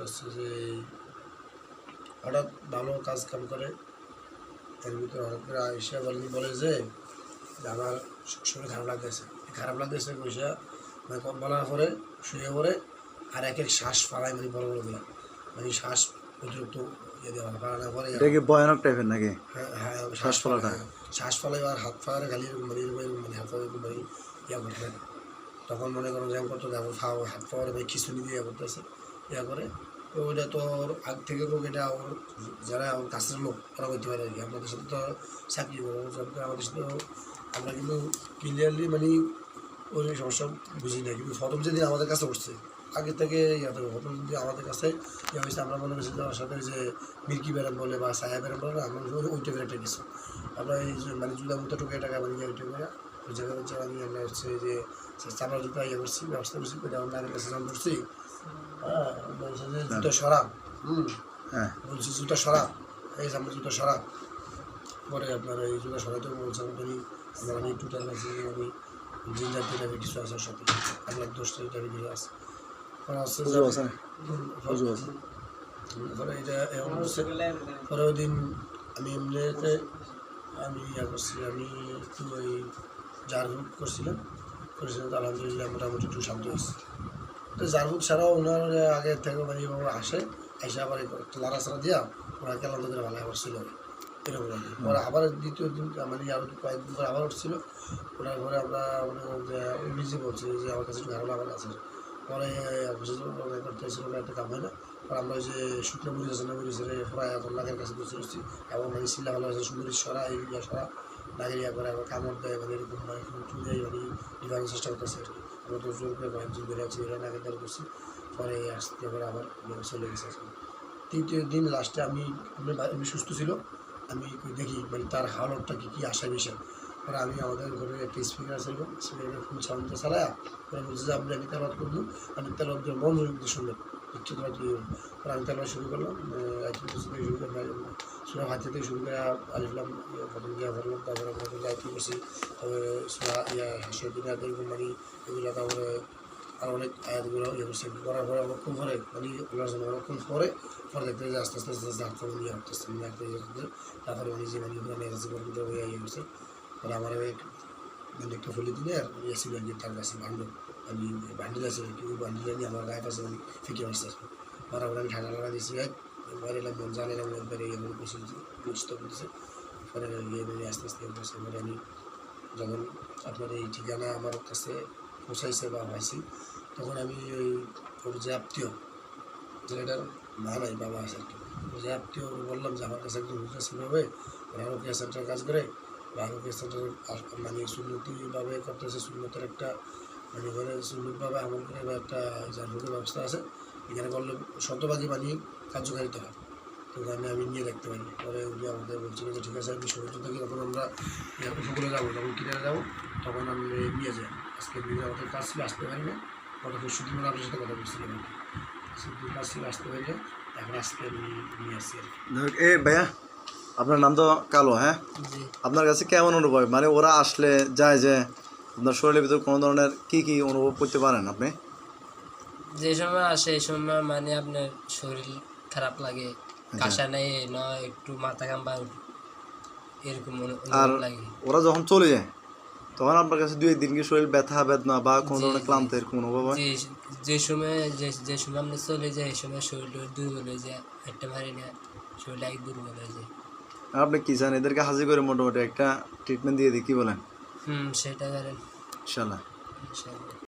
হচ্ছে যে হঠাৎ ভালো কাজ কাম করে এর ভিতরে হঠাৎ করে এসে বলে বলে যে আমার শরীর খারাপ লাগতেছে। খারাপ লাগতেছে পয়সা মানে কম বলার পরে শুয়ে পরে আর এক এক শ্বাস ফাড়ায় মানে বড় বড় করে। মানে শ্বাস অতিরিক্ত ইয়ে দেওয়া ফাড়ানোর পরে এটা কি ভয়ানক টাইপের নাকি? হ্যাঁ হ্যাঁ শ্বাস ফেলাটা? হ্যাঁ, শ্বাস ফেলাই আর হাত খালি এরকম মানে এরকম মানে হাত এরকম মানে ইয়া করতে। তখন মনে করো যে করতো তারপর হাত পাওয়ার খিচুড়ি দিয়ে করতেছে। ইয়া করে। তো ওইটা তো ওর আগ থেকে লোক এটা ওর যারা ওর কাছের লোক, ওরা করতে পারে আর কি। আমাদের সাথে তো চাকরি করে আমাদের সাথে আমরা কিন্তু ক্লিয়ারলি মানে ওই সমস্যা বুঝি না কিন্তু প্রথম যেদিন আমাদের কাছে উঠছে আগে থেকে ইয়াতে প্রথম যদি আমাদের কাছে ইয়ে হয়েছে, আমরা মনে করছি ওর সাথে যে মিল্কি ব্যারাম বলে বা সায়া ব্যারাম বলে আমরা ওই ওই টাইপের একটা কিছু। আমরা এই যে মানে জুতা মুতো টুকে টাকা মানে ইয়ে ওইটা করে ওই জায়গায় হচ্ছে আমি আমরা হচ্ছে যে চামড়া জুতা ইয়ে করছি, ব্যবস্থা করছি করে আমরা কাছে করছি বলছে যে জুতো সরাব হুম হ্যাঁ। বলছি জুতা সরাব এই যে আমরা জুতা সরাব পরে আপনার এই জুতা সরাইতে বলছে আমি আমার আমি টুটাল আছে আমি জিঞ্জার টিটাবি কিছু আছে ওর সাথে আপনার দোষটা টিটাবি কিছু আছে পরে আসছে। যে বুঝতে পারছেন হুম, বুঝতে পারছি। পরে এটা এমন হচ্ছে পরে ওই দিন আমি এমনিতে আমি ইয়া করছি আমি একটু ওই জারহুক করছিলাম। করেছিলাম আলহামদুলিল্লাহ মোটামুটি একটু শান্ত হয়েছে তো জারহুক ছাড়াও ওনার আগে থেকে মানে এভাবে আসে এসে আবার একটু লাড়াছাড়া দিয়া ওরা করে ভালো আবার ছিল এরকম আর কি। পরে আবার দ্বিতীয় দিন মানে আরও কয়েকদিন পরে আবার উঠছিল। ওনার ঘরে আমরা মনে নিজে বলছি যে আমার কাছে একটু ধারণা আমার আছে পরে অফিসে করতে এসে একটা কাম হয় না। আর আমরা ওই যে শুকনো মরিচ আছে না মরিচ প্রায় এখন নাকের কাছে বসে বসছি। এবং মানে শিলা ভালো আছে মরিচ সরা এই সরা নাকের ইয়া করে আবার কামড় দেয় মানে এরকম মানে চুলে মানে নিবানোর চেষ্টা করতেছে আর কি। তো জোর করে কয়েকজন বেড়ে আছি এরা দ্বার করছি। পরে আসতে পারে আবার চলে গেছে তৃতীয় দিন লাস্টে আমি আমি সুস্থ ছিল। আমি দেখি মানে তার হালতটা কী কী আসা বিষয় পরে আমি আমাদের ঘরে একটা স্পিকার ছিল স্পিকারে ফুল সাউন্ডটা চালায়, পরে বলছে যে, আপনি আমি তেলাওয়াত করব আমি তার করে মনোযোগ দিয়ে শুনবেন। হচ্ছে তোমার কি পরে আমি তেলাওয়াত শুরু করলাম আইটি থেকে শুরু করে সুরা হাতে থেকে শুরু করে আলিফলাম প্রথম গিয়া করলাম তারপরে আমরা আইটি করছি তারপরে সুরা ইয়া হাসিয়া দিনে এরকম মানে এগুলো তারপরে আর অনেক আয়াতগুলো ইয়ে করার পরে অনেকক্ষণ পরে মানে অনেকক্ষণ পরে পরে দেখতে যে আস্তে আস্তে আস্তে আস্তে পা নিয়ে আসতে নিয়ে ইয়ে তারপরে মানে যে মানে ওখানে কাছে করে দিতে ইয়ে ইয়ে করছে পরে আমার মানে একটা ফুলি দিলে আর ইয়ে ছিল তার কাছে বান্ডল আমি বান্ডিল আছে, কি ওই বান্ডিল নিয়ে আমার গায়ে পাশে আমি ফিকে মারছে মারা পরে আমি ঠান্ডা লাগা দিয়েছি এক মারে এলাম মন জানালাম একবারে ইয়ে মানে বসে বুঝতে করতেছে পরে ইয়ে মানে আস্তে আস্তে ইয়ে করছে পরে আমি যখন আপনার এই ঠিকানা আমার কাছে পৌঁছাইছে বা পাইছি, তখন আমি ওই ওর যে আত্মীয় ছেলেটার মা নাই, বাবা আছে আর কি ওর যে আত্মীয় ওর বললাম যে আমার কাছে একজন হুজুর ছিল হবে ওরা রোকিয়া সেন্টার কাজ করে বা রোকিয়া সেন্টার মানে সুন্নতিভাবে করতেছে সুন্নতের একটা মানে সুন্নতভাবে আমল করে একটা জানবুকের ব্যবস্থা আছে। এখানে করলে শতভাগই মানে কার্যকারিতা হয়। তো ওখানে আমি নিয়ে দেখতে পারি। পরে উনি আমাদের বলছিল যে ঠিক আছে আমি সমুদ্র থেকে যখন আমরা উপকূলে যাব যখন কিনারে যাব তখন আমি নিয়ে যাই। আজকে দিনে আমাদের কাজ ছিল আসতে পারি না গত পরশু দিন আপনার সাথে কথা বলছিলাম কাজ ছিল আসতে পারি না এখন আজকে আমি নিয়ে আসছি আর কি। যাই এ ভাইয়া আপনার নাম তো কালো হ্যাঁ? আপনার কাছে কেমন অনুভব? মানে ওরা আসলে যায় যে আপনার শরীরের ভিতর কোনো ধরনের কি কি অনুভব করতে পারেন আপনি? যে সময় আসে এই সময় মানে আপনার শরীর খারাপ লাগে কাশা নেই না একটু মাথা কাম্বা এরকম আর লাগে। ওরা যখন চলে যায় তখন আপনার কাছে দুই দিন কি শরীর ব্যথা বেদনা বা কোনো ধরনের। ক্লান্ত এরকম অনুভব হয়? যে সময় যে যে সময় আপনি চলে যায় এই সময় শরীর দুর্বল হয়ে যায় হাঁটতে পারি না শরীর এক দুর্বল হয়ে যায়। আপনি কি চান? এদেরকে হাজির করে মোটামুটি একটা ট্রিটমেন্ট দিয়ে দিই কি বলেন? হুম সেটা করেন ইনশাল্লাহ। ইনশাআল্লাহ